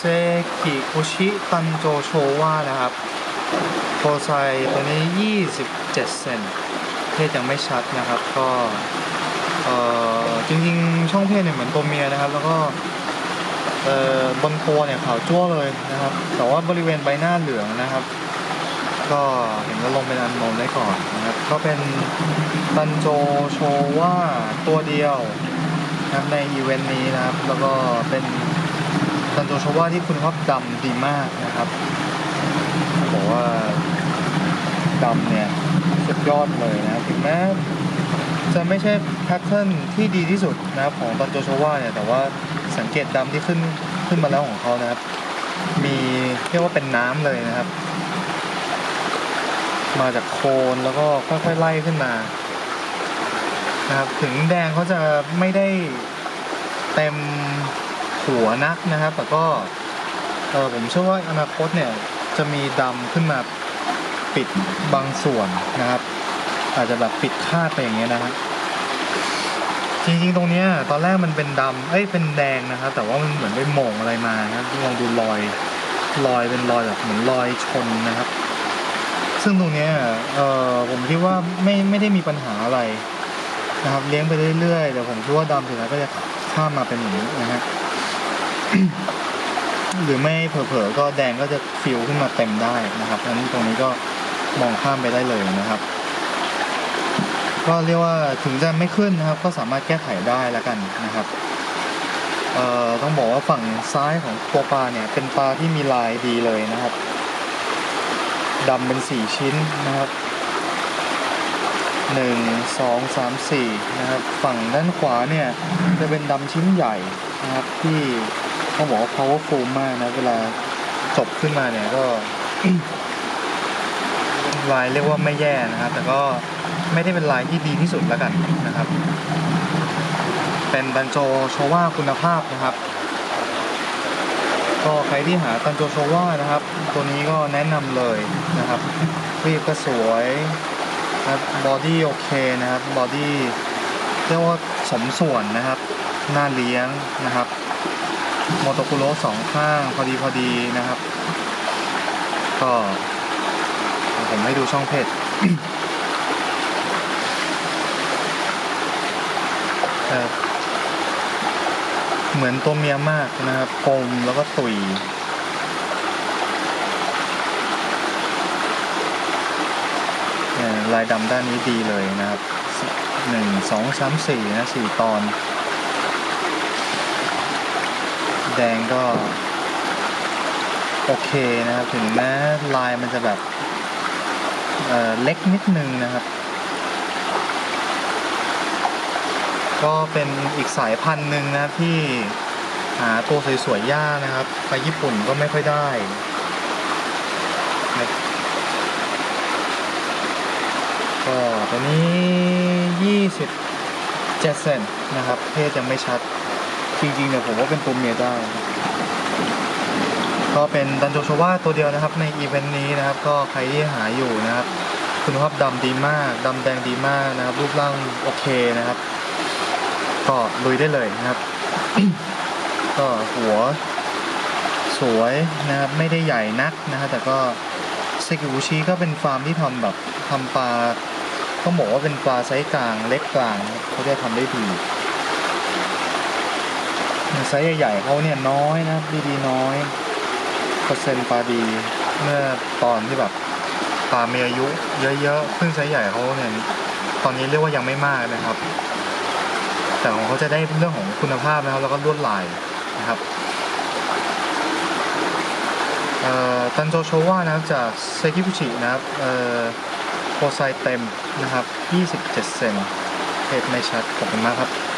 เซกิคุชิตันโจโชวานะครับโพไซตัวนี้ 27 เซนเพศยังไม่ชัดนะครับก็เออจริงๆ ช่องเพศเนี่ยเหมือนตัวเมียนะครับ แล้วก็เออบนตัวเนี่ยขาวจั่วเลยนะครับ แต่ว่าบริเวณใบหน้าเหลืองนะครับ ก็เห็นว่าลงเป็นอันโนนได้ก่อนนะครับ ก็เป็นตันโจโชว่าตัวเดียวนะครับในอีเวนต์นี้นะครับ แล้วก็เป็น ตันโจชว่าที่คุณภาพดำดีมากนะครับบอกว่าดำเนี่ยสุดยอดเลยนะถึงแม้จะไม่ใช่แพทเทิร์นที่ดีที่สุดนะครับของตันโจชว่าเนี่ยแต่ว่าสังเกตดำที่ขึ้นขึ้นมาแล้วของเขานะครับ มีเรียกว่าเป็นน้ำเลยนะครับ มาจากโคนแล้วก็ค่อยๆไล่ขึ้นมานะครับถึงแดงเขาจะไม่ได้เต็ม หัวนักนะครับ แต่ก็เออผมเชื่อว่าอนาคตเนี่ยจะมีดำขึ้นมาปิดบางส่วนนะครับ อาจจะแบบปิดคาดไปอย่างเงี้ยนะฮะจริงๆตรงเนี้ยตอนแรกมันเป็นดำเอ้ยเป็นแดงนะครับ แต่ว่ามันเหมือนไปหม่งอะไรมานะครับลองดูรอยรอยเป็นรอยแบบเหมือนรอยชนนะครับ ซึ่งตรงเนี้ยเออผมคิดว่าไม่ไม่ได้มีปัญหาอะไรนะครับ เลี้ยงไปเรื่อยๆเดี๋ยวผมคิดว่าดำถึงแล้วก็จะข้ามมาเป็นอย่างนี้นะฮะ หรือไม่เผลอๆก็แดงก็จะฟิวขึ้นมาเต็มได้นะครับอันนี้ตรงนี้ก็มองข้ามไปได้เลยนะครับ ก็เรียกว่าถึงจะไม่ขึ้นนะครับ ก็สามารถแก้ไขได้แล้วกันนะครับเอ่อต้องบอกว่าฝั่งซ้ายของตัวปลาเนี่ย เป็นปลาที่มีลายดีเลยนะครับดำเป็นสี่ชิ้นนะครับหนึ่งสองสามสี่นะครับ ฝั่งด้านขวาเนี่ยจะเป็นดำชิ้นใหญ่นะครับที่ ต้องบอกว่า powerful มากนะ เวลาจบขึ้นมาเนี่ยก็ลายเรียกว่าไม่แย่นะครับ แต่ก็ไม่ได้เป็นลายที่ดีที่สุดแล้วกันนะครับ เป็นดันโจโชว่าคุณภาพนะครับ ก็ใครที่หาตันโจโชว่านะครับ ตัวนี้ก็แนะนำเลยนะครับรีบก็สวยนะครับบอดี้โอเคนะครับบอดี้เรียกว่าสมส่วนนะครับ หน้าเลี้ยงนะครับ โมโตคุโรสองข้างพอดีพอดีนะครับ ก็ผมให้ดูช่องเพจเอ่เหมือนตัวเมียมากนะครับกลมแล้วก็ตุยเนี่ยลายดำด้านนี้ดีเลยนะครับหนึ่งสองสามสี่นะสี่ตอน ดงก็ โอเคนะครับ ถึงแม้ลายมันจะแบบเเล็กนิดนึงนะครับ ก็เป็นอีกสายพันธุ์หนึ่งนะที่หาตัวสวยๆยากนะครับ ไปญี่ปุ่นก็ไม่ค่อยได้ก็ตัวนี้ 27 เซนนะครับ เพศยังไม่ชัด จริงๆเนี่ยผมว่าเป็นตัวเมียได้ก็เป็นดันโจชวาตัวเดียวนะครับ ในอีเวนต์นี้นะครับ ก็ใครที่หาอยู่นะครับ คุณภาพดำดีมากดำแดงดีมากนะครับ รูปร่างโอเคนะครับ ก็ลุยได้เลยนะครับ ก็หัว สวยนะครับ ไม่ได้ใหญ่นักนะฮะแต่ก็เซกิอุชิก็เป็นฟาร์มที่ทำแบบทำปลาต้องบอกว่าเป็นปลาไซส์กลางเล็กกลางเขาจะทำได้ดี ไซส์ใหญ่ๆเขาเนี่ยน้อยนะครับดีๆน้อยเปอร์เซ็นต์ปลาดีเมื่อตอนที่แบบปลามีอายุเยอะๆซึ่งไซส์ใหญ่เขาเนี่ยตอนนี้เรียกว่ายังไม่มากนะครับ แต่ของเขาจะได้เรื่องของคุณภาพนะครับแล้วก็ลวดลายนะครับตันโจโชวานะครับจากเซกิฟุชินะครับโพไซเต็มนะครับ 27 เซนเพจไม่ชัดขอบคุณมากครับ